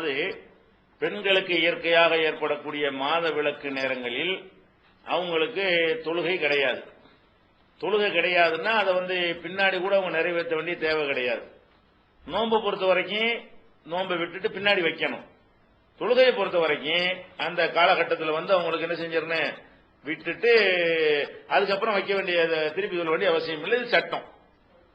அது பெண்களுக்கு இயற்கையாக ஏற்படக்கூடிய மாத விளக்கு நேரங்களில் அவங்களுக்கு தொழுகை கிடையாது. தொழுகை கிடையாதுன்னா அதை வந்து பின்னாடி கூட அவங்க நிறைவேற்ற வேண்டிய தேவை கிடையாது. நோன்பை பொறுத்த வரைக்கும் நோன்பை விட்டுட்டு பின்னாடி வைக்கணும். தொழுகையை பொறுத்த வரைக்கும் அந்த காலகட்டத்தில் வந்து அவங்களுக்கு என்ன செஞ்சிடணும்? விட்டுட்டு அதுக்கப்புறம் வைக்க வேண்டிய திருப்பி சொல்ல வேண்டிய அவசியம் இல்லை. இது சட்டம்.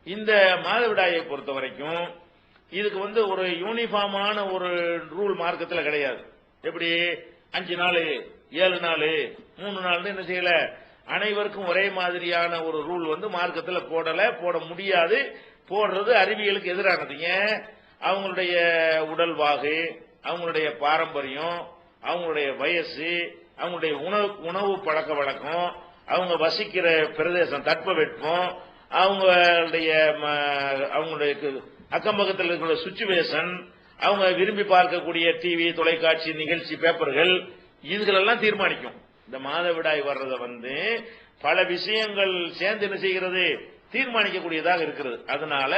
இந்த மாதவிடாயை பொறுத்த வரைக்கும் இதுக்கு வந்து ஒரு யூனிஃபார்மான ஒரு ரூல் மார்க்கத்தில் கிடையாது. எப்படி? அஞ்சு நாள் ஏழு நாள் மூணு நாள் என்ன செய்யல? அனைவருக்கும் ஒரே மாதிரியான ஒரு ரூல் வந்து மார்க்கத்தில் போடல போட முடியாது. போடுறது அறிவியலுக்கு எதிரானது. ஏன்? அவங்களுடைய உடல் வாகு அவங்களுடைய பாரம்பரியம் அவங்களுடைய வயசு அவங்களுடைய உணவு உணவு பழக்க வழக்கம் அவங்க வசிக்கிற பிரதேசம் தட்பவெட்பம் அவங்களுடைய அவங்களுடைய அக்கம்பக்கத்தில் அக்கம் பக்கத்தில் இருக்கிற சுச்சுவேஷன் அவங்க விரும்பி பார்க்கக்கூடிய டிவி தொலைக்காட்சி நிகழ்ச்சி பேப்பர்கள் இதுகளெல்லாம் தீர்மானிக்கும். இந்த மாதவிடாய் வர்றதை வந்து பல விஷயங்கள் சேர்ந்து என்ன செய்கிறது? தீர்மானிக்கக்கூடியதாக இருக்கிறது. அதனால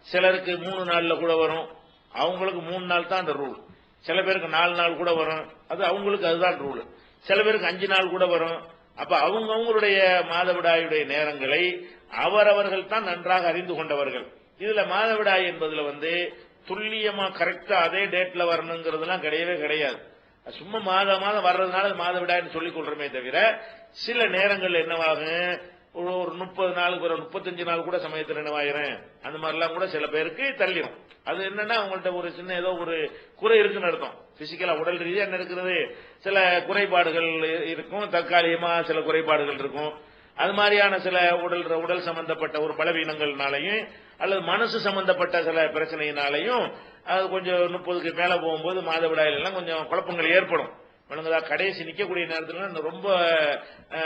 சிலருக்கு மூணு நாள்ல கூட வரும். அவங்களுக்கு மூணு நாள் தான் அந்த ரூல் சில பேருக்கு நாலு நாள் கூட வரும். அது அவங்களுக்கு அதுதான் ரூல் சில பேருக்கு அஞ்சு நாள் கூட வரும். அப்ப அவங்க அவங்களுடைய மாதவிடாயுடைய நேரங்களை அவரவர்கள் தான் நன்றாக அறிந்து கொண்டவர்கள். இதுல மாதவிடாய் என்பதுல வந்து துல்லியமா கரெக்டா அதே டேட்ல வரணுங்கிறதுலாம் கிடையவே கிடையாது. சும்மா மாத மாதம் வர்றதுனால மாதவிடாய்னு சொல்லிக் கொள்றமே தவிர சில நேரங்கள் என்னவாகும்? ஒரு ஒரு முப்பது நாளுக்கு ஒரு முப்பத்தஞ்சு நாள் கூட சமயத்தில் என்னவாயிரும்? அந்த மாதிரிலாம் கூட சில பேருக்கு தள்ளிடும் அது என்னன்னா அவங்கள்ட்ட ஒரு சின்ன ஏதோ ஒரு குறை இருக்குன்னு அர்த்தம். பிசிக்கலா உடல் ரீதியா என்ன இருக்கிறது? சில குறைபாடுகள் இருக்கும் தற்காலிகமா சில குறைபாடுகள் இருக்கும். அது மாதிரியான சில உடல் உடல் சம்பந்தப்பட்ட ஒரு பலவீனங்கள்னாலையும் அல்லது மனசு சம்பந்தப்பட்ட சில பிரச்சனையினாலையும் அது கொஞ்சம் முப்பதுக்கு மேலே போகும்போது மாதவிடாயில கொஞ்சம் குழப்பங்கள் ஏற்படும். விளங்குதா? கடைசி நிற்கக்கூடிய நேரத்தில் ரொம்ப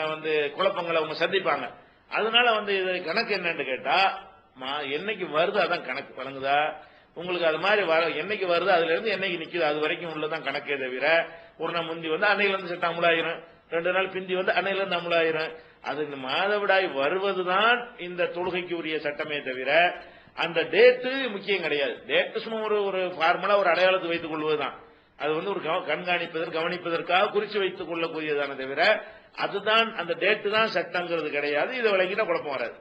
வந்து குழப்பங்களை அவங்க சந்திப்பாங்க. அதனால வந்து இது கணக்கு என்னன்னு கேட்டா மா- என்னைக்கு வருது அதான் கணக்கு. வழங்குதா உங்களுக்கு அது மாதிரி வர என்னைக்கு வருது அதுல இருந்து என்னைக்கு நிக்குது அது வரைக்கும் உள்ளதான் கணக்கே தவிர ஒரு நாள் முந்தி வந்து அன்னையில இருந்து சட்டம் அமுலாயிரும் ரெண்டு நாள் பிந்தி வந்து அன்னையில இருந்து அமுலாயிரும். அது இந்த மாதவிடாய் வருவதுதான் இந்த தொழுகைக்கு உரிய சட்டமே தவிர அந்த டேட்டு முக்கியம் கிடையாது. டேட்டு சும்மா ஒரு ஒரு ஃபார்முலா ஒரு அடையாளத்தை வைத்துக் கொள்வதுதான். அது வந்து ஒரு கவ- கண்காணிப்பதற்கு கவனிப்பதற்காக குறிச்சு வைத்துக் கொள்ளக்கூடியதான தவிர அதுதான் அந்த டேட்டு தான் சட்டங்கிறது கிடையாது. இதை விளங்கினா குழப்பம் வராது.